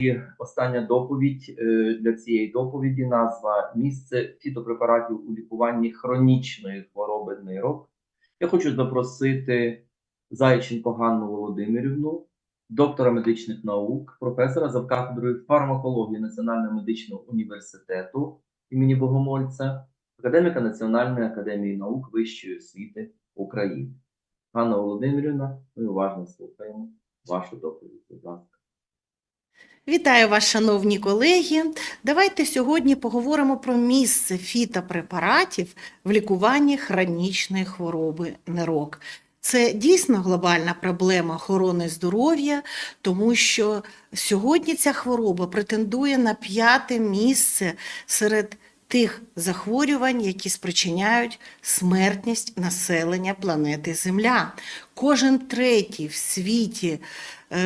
І остання доповідь е, для цієї доповіді назва місце фітопрепаратів у лікуванні хронічної хвороби нирок. Я хочу запросити Зайченко Ганну Володимирівну, доктора медичних наук, професора за кафедрою фармакології Національного медичного університету імені Богомольця, академіка Національної академії наук Вищої освіти України. Ганна Володимирівна, ми уважно слухаємо вашу доповідь. Будь ласка. Вітаю вас, шановні колеги. Давайте сьогодні поговоримо про місце фітопрепаратів в лікуванні хронічної хвороби нирок. Це дійсно глобальна проблема охорони здоров'я, тому що сьогодні ця хвороба претендує на п'яте місце серед тих захворювань, які спричиняють смертність населення планети Земля. Кожен третій в світі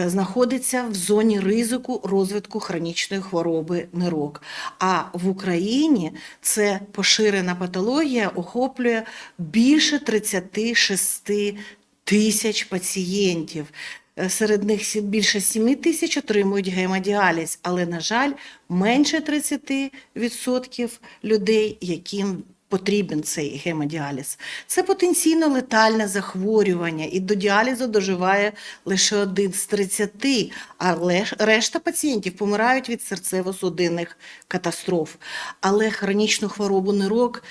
знаходиться в зоні ризику розвитку хронічної хвороби нирок. А в Україні це поширена патологія охоплює більше 36 тисяч пацієнтів. Е, Серед них більше 7 тисяч отримують гемодіаліз, але, на жаль, менше 30% людей, яким потрібен цей гемодіаліз. Це потенційно летальне захворювання, і до діалізу доживає лише один з 30, але решта пацієнтів помирають від серцево-судинних катастроф. Але хронічну хворобу нирок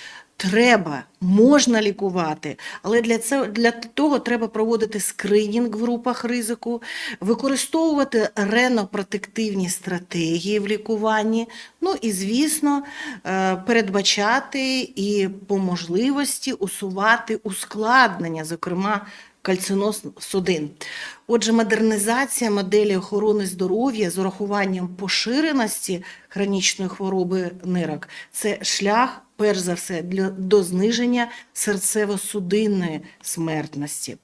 треба, можна лікувати, але для цього для того треба проводити скринінг в групах ризику, використовувати ренопротективні стратегії в лікуванні. Ну і, звісно, е, передбачати і по можливості усувати ускладнення, зокрема кальциноз судин. Отже, модернізація моделі охорони здоров'я з урахуванням поширеності хронічної хвороби нирок це шлях, перш за все, для, до зниження серцево-судинної смертності.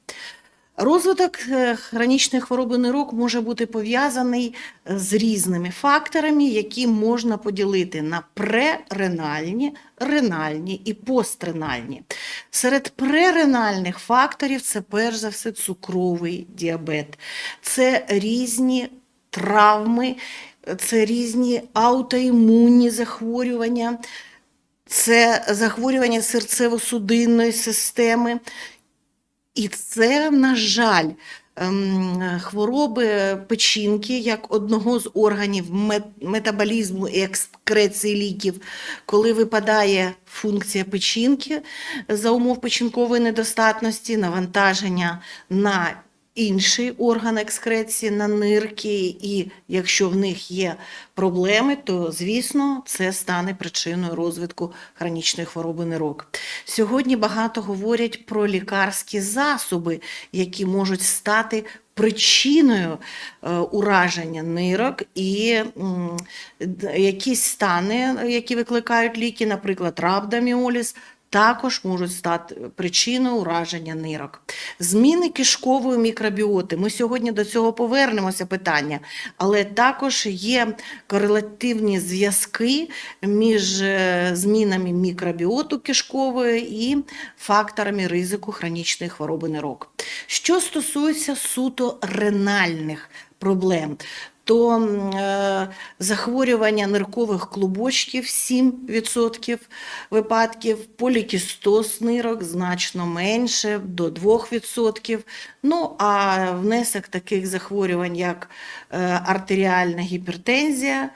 Розвиток е, хронічної хвороби нирок може бути пов'язаний е, з різними факторами, які можна поділити на преренальні, ренальні і постренальні. Серед преренальних факторів це перш за все цукровий діабет, це різні травми, це різні аутоімунні захворювання, це захворювання серцево-судинної системи. І це, на жаль, ем, хвороби печінки як одного з органів метаболізму і екскреції ліків, коли випадає функція печінки за умов печінкової недостатності, навантаження на інший орган екскреції, на нирки, і якщо в них є проблеми, то звісно це стане причиною розвитку хронічної хвороби нирок. Сьогодні багато говорять про лікарські засоби, які можуть стати причиною е, ураження нирок і якісь стани, які викликають ліки, наприклад, рhabdomyolis, також можуть стати причиною ураження нирок. Зміни кишкової мікробіоти. Ми сьогодні до цього повернемося питання, але також є корелативні зв'язки між е, змінами мікробіоту кишкової і факторами ризику хронічної хвороби нирок. Що стосується суто ренальних проблем, то е, захворювання ниркових клубочків 7% випадків, полікістоз нирок значно менше, до 2%. Ну, а внесок таких захворювань, як е, артеріальна гіпертензія,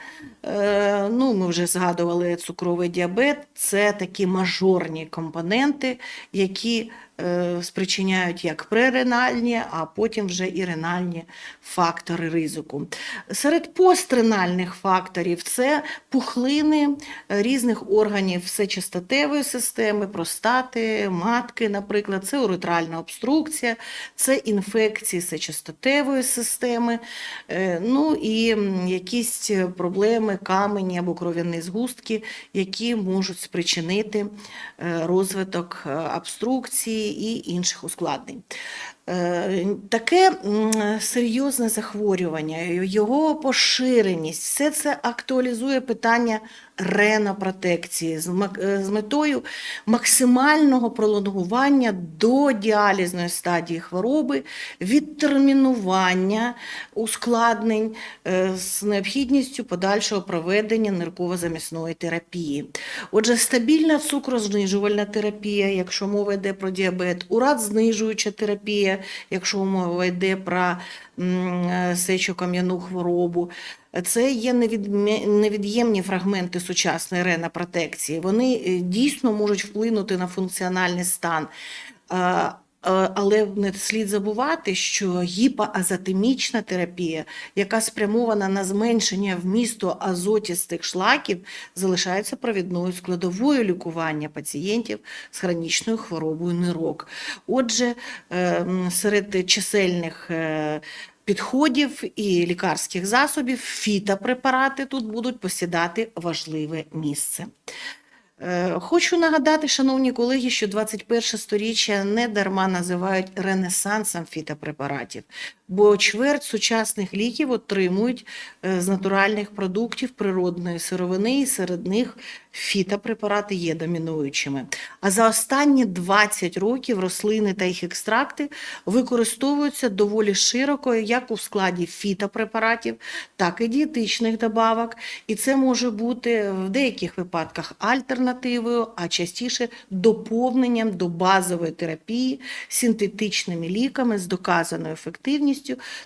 е, ну, ми вже згадували цукровий діабет, це такі мажорні компоненти, які е, спричиняють як преренальні, а потім вже і ренальні фактори ризику. Серед постренальних факторів це пухлини різних органів сечостатевої системи, простати, матки, наприклад, це уретральна обструкція, це інфекції сечостатевої системи, е, ну і якісь проблеми, камені або кров'яні згустки, які можуть спричинити е, розвиток абструкції обструкції і інших ускладнень. Е, Таке серйозне захворювання, його поширеність, все це актуалізує питання ренопротекції з е, метою максимального пролонгування до діалізної стадії хвороби, відтермінування ускладнень е, з необхідністю подальшого проведення нирково-замісної терапії. Отже, стабільна цукрознижувальна терапія, якщо мова йде про діабет, урат-знижуюча терапія, якщо мова йде про е, сечокам'яну хворобу. Це є невід'ємні фрагменти сучасної ренопротекції. Вони е, дійсно можуть вплинути на функціональний стан. Е, Але не слід забувати, що гіпоазотемічна терапія, яка спрямована на зменшення вмісту азотістих шлаків, залишається провідною складовою лікування пацієнтів з хронічною хворобою нирок. Отже, е, серед чисельних е, підходів і лікарських засобів фітопрепарати тут будуть посідати важливе місце. Е, Хочу нагадати, шановні колеги, що 21 сторіччя не дарма називають ренесансом фітопрепаратів, бо чверть сучасних ліків отримують е, з натуральних продуктів природної сировини, і серед них фітопрепарати є домінуючими. А за останні 20 років рослини та їх екстракти використовуються доволі широко як у складі фітопрепаратів, так і дієтичних добавок. І це може бути в деяких випадках альтернативою, а частіше доповненням до базової терапії синтетичними ліками з доказаною ефективністю,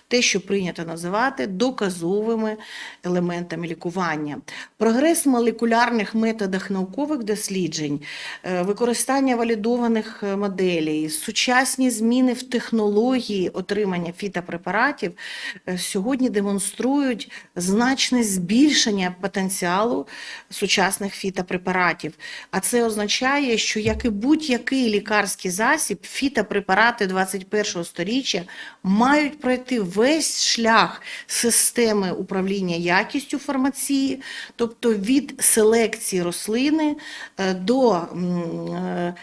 те, що прийнято називати доказовими елементами лікування. Прогрес в молекулярних методах наукових досліджень, е, використання валідованих е, моделей, сучасні зміни в технології отримання фітопрепаратів е, сьогодні демонструють значне збільшення потенціалу сучасних фітопрепаратів. А це означає, що як і будь-який лікарський засіб, фітопрепарати 21-го сторіччя мають пройти весь шлях системи управління якістю фармації, тобто від селекції рослини е, до е,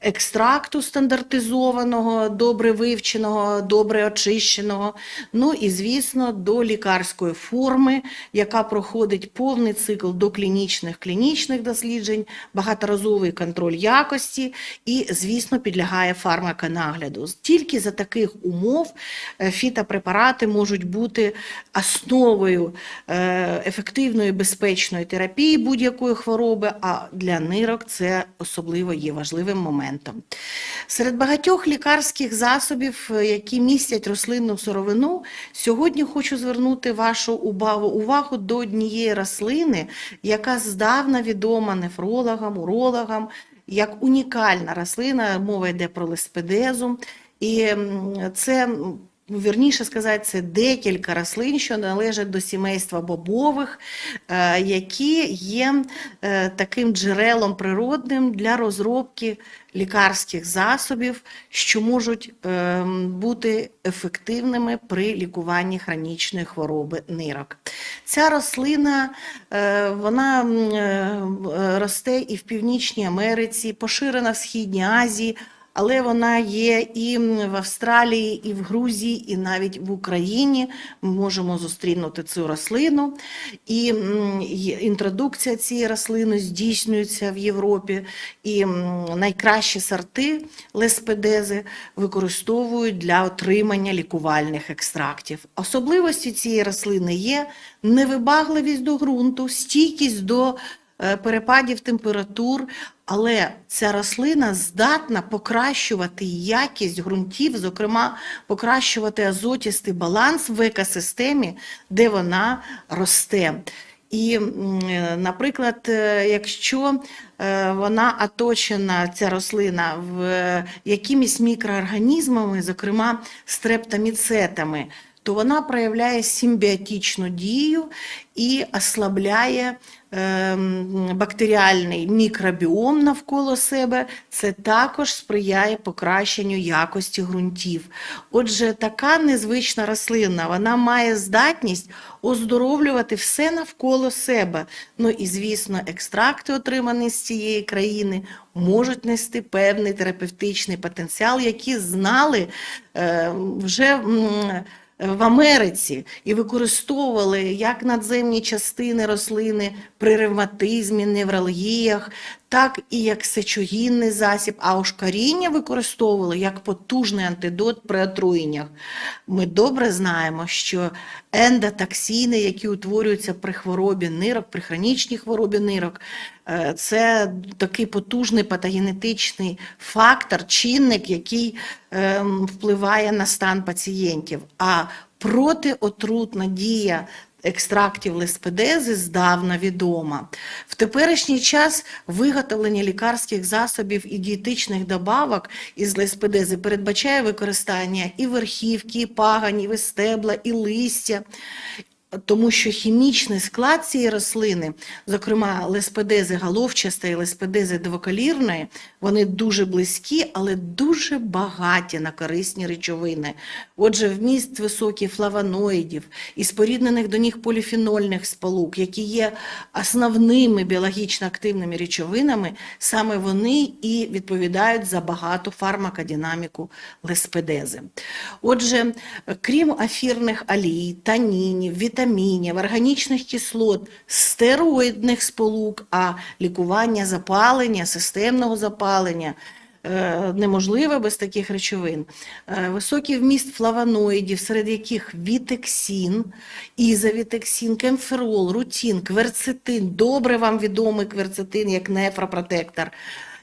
екстракту стандартизованого, добре вивченого, добре очищеного, ну і, звісно, до лікарської форми, яка проходить повний цикл до клінічних клінічних досліджень, багаторазовий контроль якості і, звісно, підлягає фармаконагляду. Тільки за таких умов е, фітопрепарати можуть бути основою е, ефективної безпечної терапії будь-якої хвороби, а для нирок це особливо є важливим моментом. Серед багатьох лікарських засобів, е, які містять рослинну сировину, сьогодні хочу звернути вашу увагу, увагу до однієї рослини, яка здавна відома нефрологам, урологам, як унікальна рослина, мова йде про леспедезу. І це м, Вірніше сказати, це декілька рослин, що належать до сімейства бобових, е, які є е, таким джерелом природним для розробки лікарських засобів, що можуть е, бути ефективними при лікуванні хронічної хвороби нирок. Ця рослина вона росте і в Північній Америці, поширена в Східній Азії, але вона є і в Австралії, і в Грузії, і навіть в Україні. Ми можемо зустрінути цю рослину. І інтродукція цієї рослини здійснюється в Європі. І найкращі сорти леспедези використовують для отримання лікувальних екстрактів. Особливості цієї рослини є невибагливість до ґрунту, стійкість до е, перепадів температур, але ця рослина здатна покращувати якість ґрунтів, зокрема покращувати азотістий баланс в екосистемі, де вона росте. І, е, наприклад, е, якщо е, вона оточена, ця рослина, в якимись мікроорганізмами, зокрема стрептоміцетами, то вона проявляє симбіотичну дію і ослабляє бактеріальний мікробіом навколо себе. Це також сприяє покращенню якості ґрунтів. Отже, така незвична рослина вона має здатність оздоровлювати все навколо себе. Ну і, звісно, екстракти, отримані з цієї країни, можуть нести певний терапевтичний потенціал, який знали е, вже. М, в Америці і використовували як надземні частини рослини при ревматизмі, невралгіях, так і як сечогінний засіб, а коріння використовували як потужний антидот при отруєннях. Ми добре знаємо, що ендотоксини, які утворюються при хворобі нирок, при хронічній хворобі нирок, е, це такий потужний патогенетичний фактор, чинник, який ем, впливає на стан пацієнтів. А протиотрутна дія екстрактів леспедези здавна відома. В теперішній час виготовлення лікарських засобів і дієтичних добавок із леспедези передбачає використання і верхівки, і паганів, і стебла, і листя. Тому що хімічний склад цієї рослини, зокрема леспедези головчастої і леспедези двокалірної, вони дуже близькі, але дуже багаті на корисні речовини. Отже, вміст високих флавоноїдів і споріднених до них поліфенольних сполук, які є основними біологічно активними речовинами, саме вони і відповідають за багату фармакодинаміку леспедези. Отже, крім афірних олій, танінів, вітамінів, органічних кислот, стероїдних сполук, а лікування запалення, системного запалення е, неможливе без таких речовин. Е, Високий вміст флавоноїдів, серед яких вітексін, ізовітексін, кемферол, рутін, кверцетин, добре вам відомий кверцетин як нефропротектор,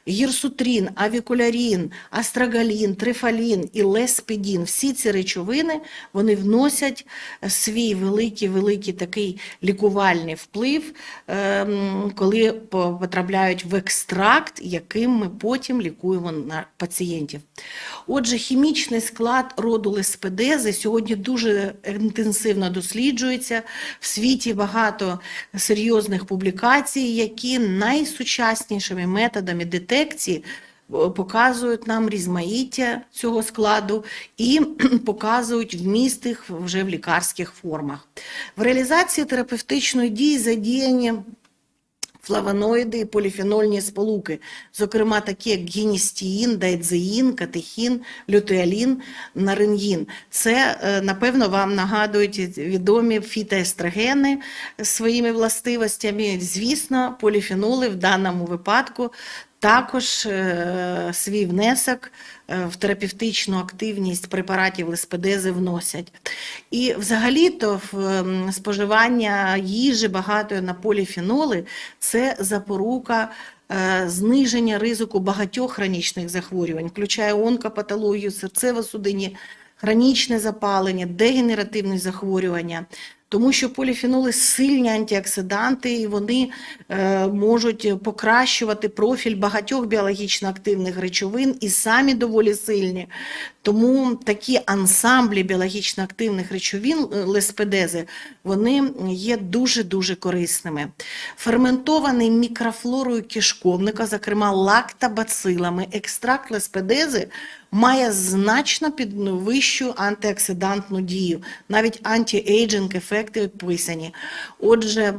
гірсутрін, авікулярін, астрагалін, трифалін і леспідін. Всі ці речовини вони вносять свій великий, великий такий лікувальний вплив, ем, коли потрапляють в екстракт, яким ми потім лікуємо на пацієнтів. Отже, хімічний склад роду леспедези сьогодні дуже інтенсивно досліджується. В світі багато серйозних публікацій, які найсучаснішими методами детекції е, показують нам різмаїття цього складу і показують вміст їх вже в лікарських формах. В реалізації терапевтичної дії задіяні флавоноїди і поліфенольні сполуки, зокрема такі як гіністіїн, дайдзеїн, катехін, лютеалін, нарингін. Це, е, напевно, вам нагадують відомі фітоестрогени своїми властивостями. Звісно, поліфеноли в даному випадку також е, свій внесок е, в терапевтичну активність препаратів леспедези вносять. І взагалі-то споживання їжі багатої на поліфеноли це запорука е, зниження ризику багатьох хронічних захворювань, включає онкопатологію, серцево-судинні, хронічне запалення, дегенеративні захворювання. Тому що поліфеноли сильні антиоксиданти, і вони е, можуть покращувати профіль багатьох біологічно активних речовин і самі доволі сильні. Тому такі ансамблі біологічно активних речовин е, леспедези вони є дуже-дуже корисними. Ферментований мікрофлорою кишковника, зокрема лактобацилами, екстракт леспедези має значно підвищу антиоксидантну дію, навіть anti-aging ефекти описані. Отже,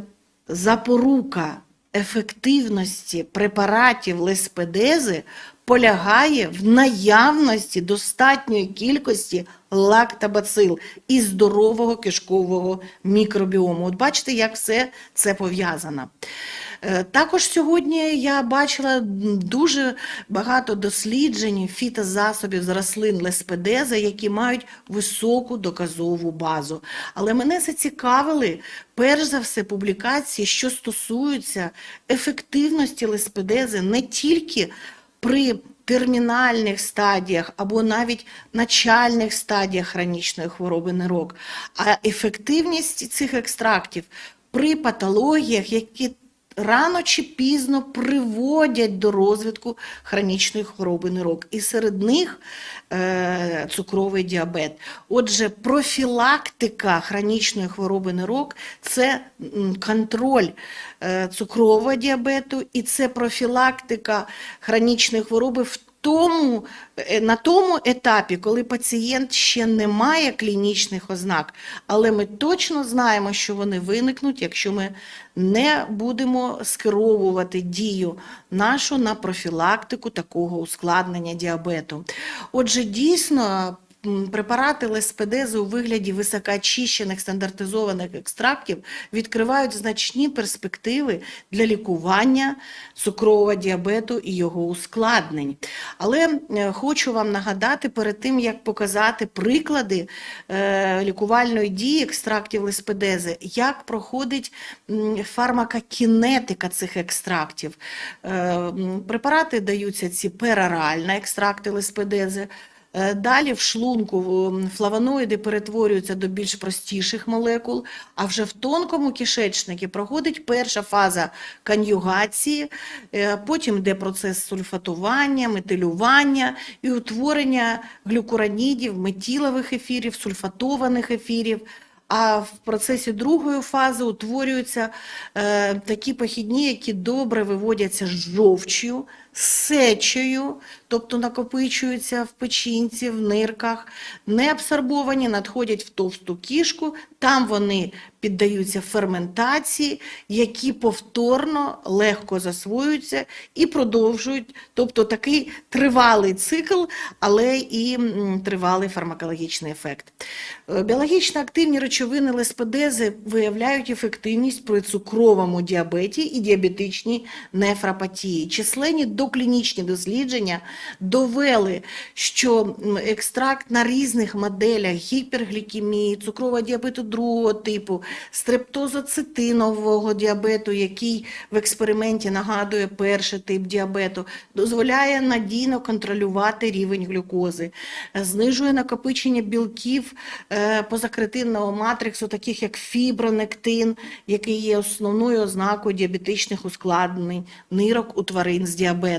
запорука ефективності препаратів леспедези полягає в наявності достатньої кількості лактобацил і здорового кишкового мікробіому. От бачите, як все це пов'язано. Е, Також сьогодні я бачила дуже багато досліджень фітозасобів з рослин леспедези, які мають високу доказову базу. Але мене зацікавили перш за все публікації, що стосуються ефективності леспедези не тільки при термінальних стадіях або навіть начальних стадіях хронічної хвороби нирок, а ефективність цих екстрактів при патологіях, які рано чи пізно приводять до розвитку хронічної хвороби нирок. І серед них е, цукровий діабет. Отже, профілактика хронічної хвороби нирок це контроль е, цукрового діабету і це профілактика хронічної хвороби в тому, е, на тому етапі, коли пацієнт ще не має клінічних ознак, але ми точно знаємо, що вони виникнуть, якщо ми не будемо скеровувати дію нашу на профілактику такого ускладнення діабету. Отже, дійсно. Препарати леспедези у вигляді високоочищених стандартизованих екстрактів відкривають значні перспективи для лікування цукрового діабету і його ускладнень. Але е, хочу вам нагадати перед тим, як показати приклади е, лікувальної дії екстрактів леспедези, як проходить фармакокінетика цих екстрактів. Е, Препарати даються ці перорально, екстракти леспедези. Е, Далі в шлунку флавоноїди перетворюються до більш простіших молекул, а вже в тонкому кишечнику проходить перша фаза конюгації, е, потім йде процес сульфатування, метилювання і утворення глюкуронідів, метілових ефірів, сульфатованих ефірів. А в процесі другої фази утворюються е, такі похідні, які добре виводяться з жовчю, сечею, тобто накопичуються в печінці, в нирках, не абсорбовані, надходять в товсту кішку, там вони піддаються ферментації, які повторно легко засвоюються і продовжують, тобто такий тривалий цикл, але і тривалий фармакологічний ефект. Е, Біологічно активні речовини леспедези виявляють ефективність при цукровому діабеті і діабетичній нефропатії. Численні доклінічні дослідження довели, що екстракт на різних моделях гіперглікемії, цукрового діабету другого типу, стрептозоцитинового діабету, який в експерименті нагадує перший тип діабету, дозволяє надійно контролювати рівень глюкози, знижує накопичення білків е, позакретинного матриксу, таких як фібронектин, який є основною ознакою діабетичних ускладнень нирок у тварин з діабетом.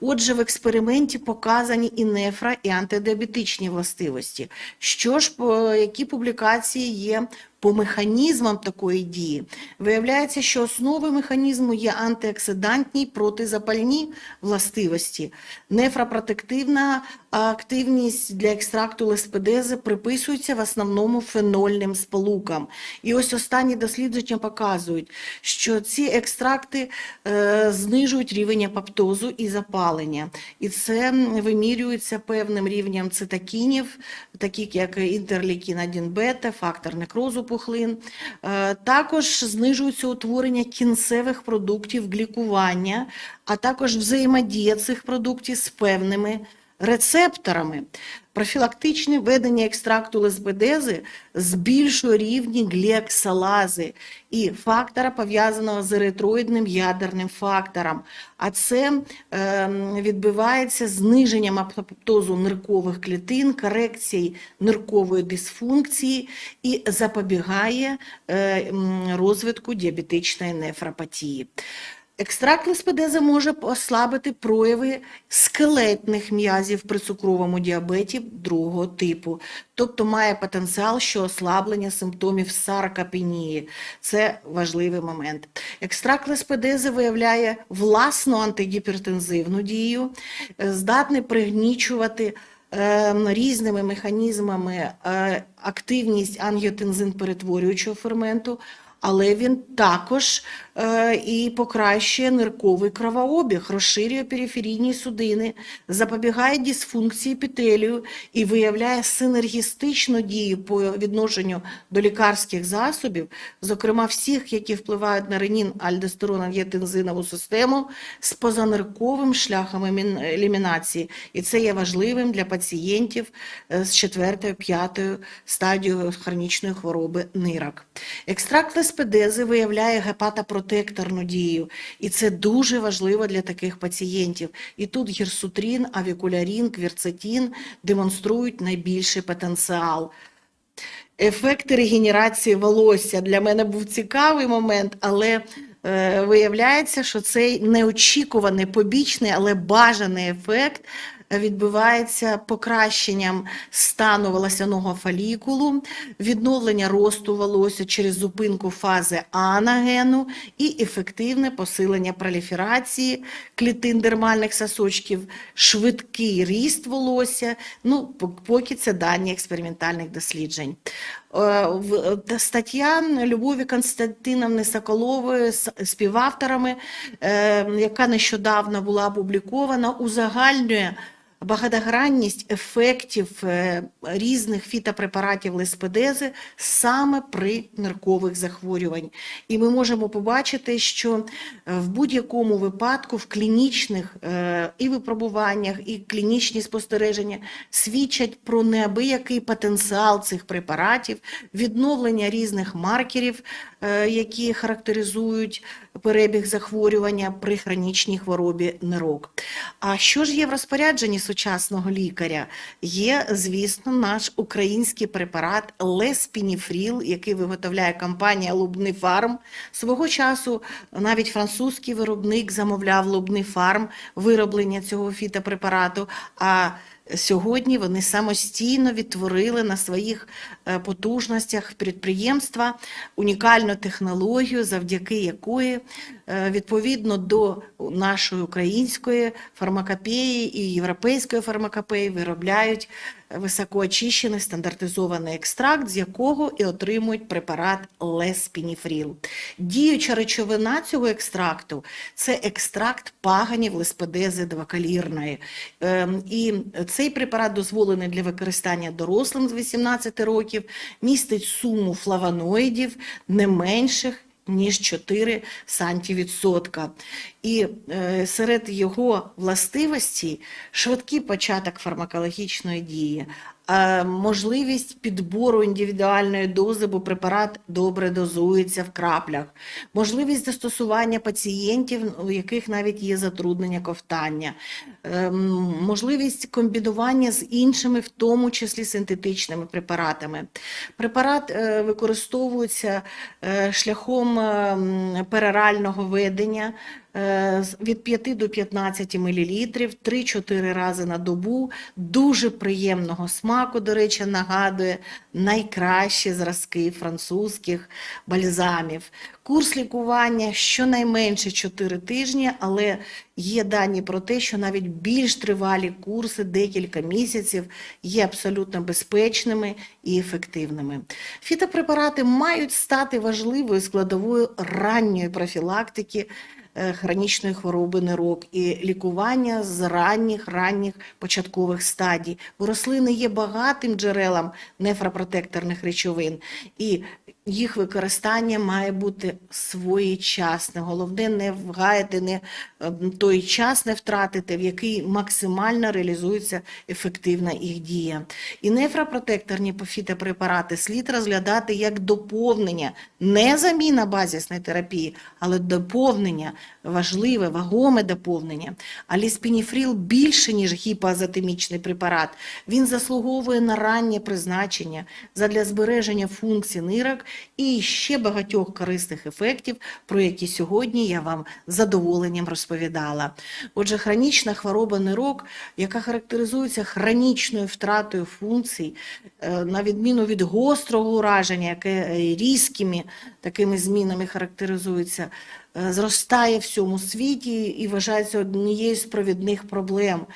Отже, в експерименті показані і нефра, і антидіабетичні властивості. Що ж, які публікації є по механізмам такої дії? Виявляється, що основою механізму є антиоксидантні протизапальні властивості. Нефропротективна активність для екстракту леспедези приписується в основному фенольним сполукам. І ось останні дослідження показують, що ці екстракти е, знижують рівень апоптозу і запалення. І це вимірюється певним рівнем цитокінів, таких як інтерлікін 1 бета, фактор некрозу пухлин. Е, Також знижується утворення кінцевих продуктів глікування, а також взаємодія цих продуктів з певними рецепторами. Профілактичне введення екстракту лесбедези збільшує рівні гліоксалази і фактора, пов'язаного з еритроїдним ядерним фактором. А це е, відбувається зниженням апоптозу ниркових клітин, корекцією ниркової дисфункції і запобігає е, розвитку діабетичної нефропатії. Екстракт леспедези може послабити прояви скелетних м'язів при цукровому діабеті другого типу, тобто має потенціал що ослаблення симптомів саркопенії. Це важливий момент. Екстракт леспедези виявляє власну антигіпертензивну дію, е, здатний пригнічувати е, різними механізмами е, активність ангіотензин перетворюючого ферменту, але він також і покращує нирковий кровообіг, розширює периферійні судини, запобігає дисфункції епітелію і виявляє синергістичну дію по відношенню до лікарських засобів, зокрема всіх, які впливають на ренін, альдостерон, ангіотензинову систему з позанирковим шляхом елімінації. І це є важливим для пацієнтів е, з 4-5 стадією хронічної хвороби нирок. Екстракт леспедези виявляє гепатопротекторну дію, і це дуже важливо для таких пацієнтів. І тут гірсутрін, авікулярін, квірцетін демонструють найбільший потенціал. Ефекти регенерації волосся для мене був цікавий момент, але е, виявляється, що цей неочікуваний побічний, але бажаний ефект відбувається покращенням стану волосяного фолікулу, відновлення росту волосся через зупинку фази анагену і ефективне посилення проліферації клітин дермальних сосочків, швидкий ріст волосся. Ну, поки це дані експериментальних досліджень. Е, Стаття Любові Константиновни Соколової з співавторами, е, яка нещодавно була опублікована, узагальнює багатогранність ефектів е, різних фітопрепаратів леспедези саме при ниркових захворювань. І ми можемо побачити, що е, в будь-якому випадку в клінічних е, і випробуваннях, і клінічні спостереження свідчать про неабиякий потенціал цих препаратів, відновлення різних маркерів, які характеризують перебіг захворювання при хронічній хворобі нирок. А що ж є в розпорядженні сучасного лікаря? Є, звісно, наш український препарат Леспініфріл, який виготовляє компанія Лубний Фарм. Свого часу навіть французький виробник замовляв Лубний Фарм вироблення цього фітопрепарату. А Сьогодні вони самостійно відтворили на своїх потужностях підприємства унікальну технологію, завдяки якої е, відповідно до нашої української фармакопеї і європейської фармакопеї виробляють високоочищений стандартизований екстракт, з якого і отримують препарат леспініфріл. Діюча речовина цього екстракту це екстракт паганів леспедези двокалірної. Ем, І цей препарат дозволений для використання дорослим з 18 років, містить суму флавоноїдів не менших ніж 4 сантівідсотка. І е, серед його властивостей швидкий початок фармакологічної дії, можливість підбору індивідуальної дози, бо препарат добре дозується в краплях, можливість застосування пацієнтів, у яких навіть є затруднення ковтання, ем, можливість комбінування з іншими, в тому числі синтетичними препаратами. Препарат е, використовується е, шляхом е, перорального ведення е, від 5 до 15 мл, 3-4 рази на добу, дуже приємного смаку, до речі, нагадує найкращі зразки французьких бальзамів. Курс лікування щонайменше 4 тижні, але є дані про те, що навіть більш тривалі курси, декілька місяців, є абсолютно безпечними і ефективними. Фітопрепарати мають стати важливою складовою ранньої профілактики е, хронічної хвороби нирок і лікування з ранніх ранніх початкових стадій. Бо рослини є багатим джерелом нефропротекторних речовин, і їх використання має бути своєчасне. Головне не вгаяти, не ем, той час не втратити, в який максимально реалізується ефективна їх дія. І нефропротекторні фітопрепарати слід розглядати як доповнення, не заміна базисної терапії, але доповнення, важливе, вагоме доповнення. А ліспініфріл більше, ніж гіпоазотемічний препарат. Він заслуговує на раннє призначення задля збереження функцій нирок і ще багатьох корисних ефектів, про які сьогодні я вам з задоволенням розповідала. Отже, хронічна хвороба нирок, яка характеризується хронічною втратою функцій, е, на відміну від гострого ураження, яке е, різкими такими змінами характеризується, е, зростає в всьому світі і вважається однією з провідних проблем.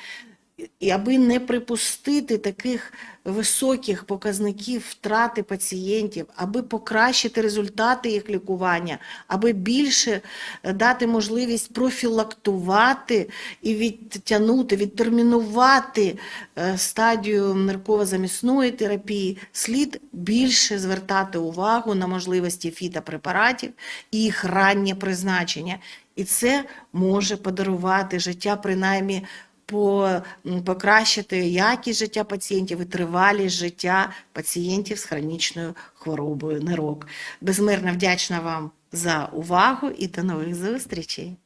І аби не припустити таких високих показників втрати пацієнтів, аби покращити результати їх лікування, аби більше е, дати можливість профілактувати і відтягнути, відтермінувати е, стадію нирково-замісної терапії, слід більше звертати увагу на можливості фітопрепаратів і їх раннє призначення. І це може подарувати життя принаймні покращити якість життя пацієнтів і тривалість життя пацієнтів з хронічною хворобою нирок. Безмирно вдячна вам за увагу і до нових зустрічей.